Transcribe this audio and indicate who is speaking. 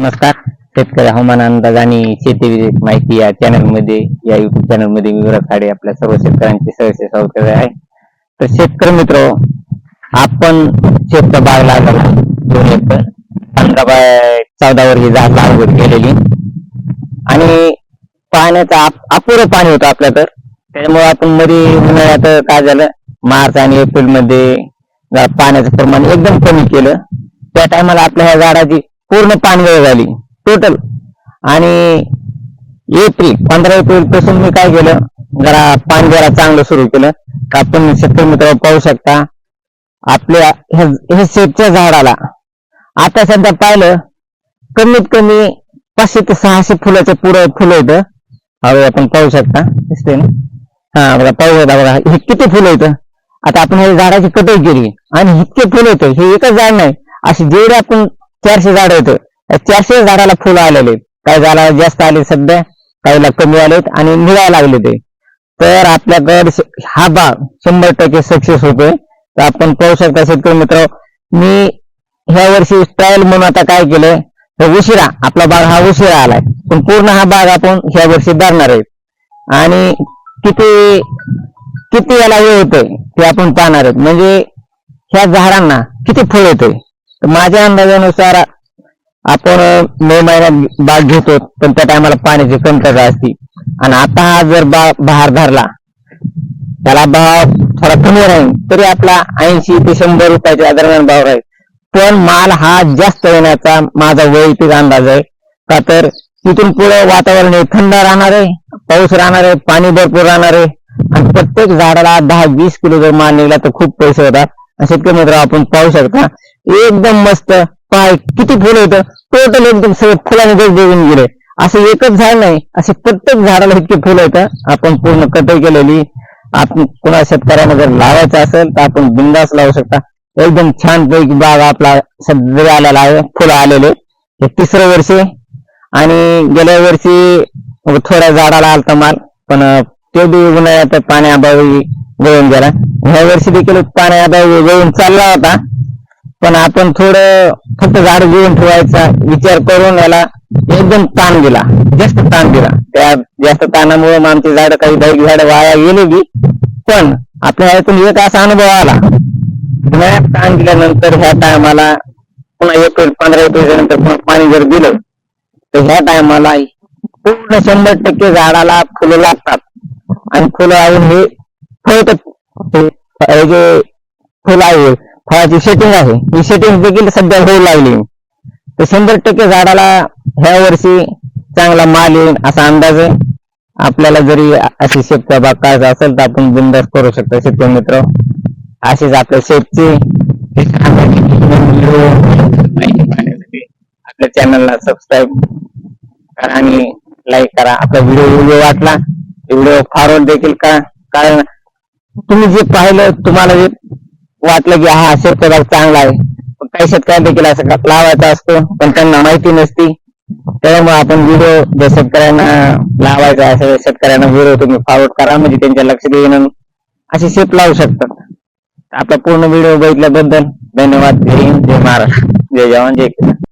Speaker 1: नमस्कार. शेतकरी हवामान अंदाज आणि शेती माहिती या चॅनलमध्ये या युट्यूब चॅनलमध्ये मी खाडे आपल्या सर्व शेतकऱ्यांचे सहर्ष स्वागत आहे. तर शेतकरी मित्र आपण शेत बाग लागला. दोन एकर पंधरा बाय चौदा वर ही लागवड केलेली. आणि पाण्याचा अपुरं पाणी होतं आपल्या तर. त्याच्यामुळे आपण मध्ये उन्हाळ्यात काय झालं मार्च आणि एप्रिलमध्ये पाण्याचं प्रमाण एकदम कमी केलं. त्या टायमाला आपल्या ह्या झाडाची पूर्ण पानगळ झाली. टोटल आणि एप्रिल पंधरा एप्रिलपासून मी काय केलं? जरा पानगळा जरा चांगलं सुरू केलं. का आपण शेतकरी मित्र पाहू शकता आपल्या ह्या- ह्या झाडाला. आता सध्या पाहिलं कमीत कमी पाचशे ते सहाशे फुलाचं पुढं फुलं येतं हवे आपण पाहू शकता. दिसते ना? हा बघा पाहू शकता बघा हे किती फुलं येतं आता आपण हे झाडाची कटई केली. आणि इतके फुलं येतं हे एकच झाड नाही. अशी जेवढे आपण चारशे झाड होते. चारशे झाडाला फुलं आलेले. आहेत. काही झाडाला जास्त आले सध्या काहीला कमी आलेत आणि निघायला लागले ते. तर आपल्याकडे हा बाग शंभर टक्के सक्सेस होतोय. तर आपण पाहू शकता शेतकरी मित्र मी ह्या वर्षी ट्रायल म्हणून आता काय केलंय तर उशिरा आपला बाग हा उशिरा आलाय. पण पूर्ण हा बाग आपण ह्या वर्षी धरणार आहे आणि किती किती याला हे होतंय ते आपण पाहणार आहेत. म्हणजे ह्या झाडांना किती फळ येतंय तर माझ्या अंदाजानुसार आपण मे महिन्यात बाग घेतो पण त्या टायमाला पाण्याची कमतरता असते. आणि आता हा जर बाग बहार धरला त्याला भाव थोडा कमी राहील तरी आपला ऐंशी ते शंभर रुपयाच्या दरम्यान भाव राहील. पण माल हा जास्त येण्याचा माझा वैयक्तिक अंदाज आहे. का तर तिथून पुढे वातावरण हे थंड राहणार आहे पाऊस राहणार आहे पाणी भरपूर राहणार आहे. आणि प्रत्येक झाडाला दहा वीस किलो जर माल निघला तर खूप पैसे होतात. शेतकरी मित्र आपण पाहू शकता एकदम मस्त पाय किती फुलं होतं. टोटल एकदम सगळं फुलाने देऊन गेले. असं एकच झाड नाही असे प्रत्येक झाडाला इतके फुलं येतं आपण पूर्ण कटाई केलेली. आपण कुणा शेतकऱ्यांना जर लावायचं असेल तर आपण बिंदास लावू शकता. एकदम छान पैकी बाग आपला सध्या आलेला आहे. फुलं आलेले. हे तिसरं वर्ष आणि गेल्या वर्षी थोड्या झाडाला आलता माल पण ते बी उन्हाळ्यात पाण्याअभावी गळून गेला. ह्या वर्षी देखील पाण्याअभावी गळून चालला होता. पण आपण थोडं फक्त झाड घेऊन ठेवायचा विचार करून याला एकदम ताण दिला जास्त ताण दिला. त्या जास्त ताणामुळे मग आमची झाड काही काही झाड वाया गेली पण आपल्या ह्यातून एक असा अनुभव आला. उन्हाळ्यात ताण दिल्यानंतर ह्या टायमाला पुन्हा एप्रिल पंधरा एप्रिल नंतर पुन्हा पाणी जर दिलं तर ह्या टायमाला पूर्ण शंभर टक्के झाडाला फुलं लागतात. आणि फुलं आणून हे फळ जे हा फळाची सेटिंग आहे. ही सेटिंग देखील सध्या होऊ लागली. तर शंभर टक्के झाडाला ह्या वर्षी चांगला माल येईल असा अंदाज आहे. आपल्याला जरी अशी शेतकरी बाग करायचा असेल तर आपण बिंदास करू शकतो शेतकरी मित्र. अशीच आपल्या शेतची आपल्या चॅनलला सबस्क्राईब करा आणि लाईक करा. आपला व्हिडिओ व्हिडिओ वाटला व्हिडिओ फॉरवर्ड देखील करा कारण तुम्ही जे पाहिलं तुम्हाला जे वाटलं की हा शेतकऱ्याला चांगला आहे. काही शेतकऱ्या देखील असं का- लावायचा असतो पण त्यांना माहिती नसती. त्यामुळे आपण व्हिडिओ ज्या शेतकऱ्यांना लावायचा असेल शेतकऱ्यांना व्हिडिओ तुम्ही फॉरवर्ड करा म्हणजे त्यांच्या लक्षात येणं अशी शेप लावू शकतात. आपला पूर्ण व्हिडिओ बघितल्याबद्दल धन्यवाद. जय हिंद जय महाराष्ट्र. जय जवान जय किसान.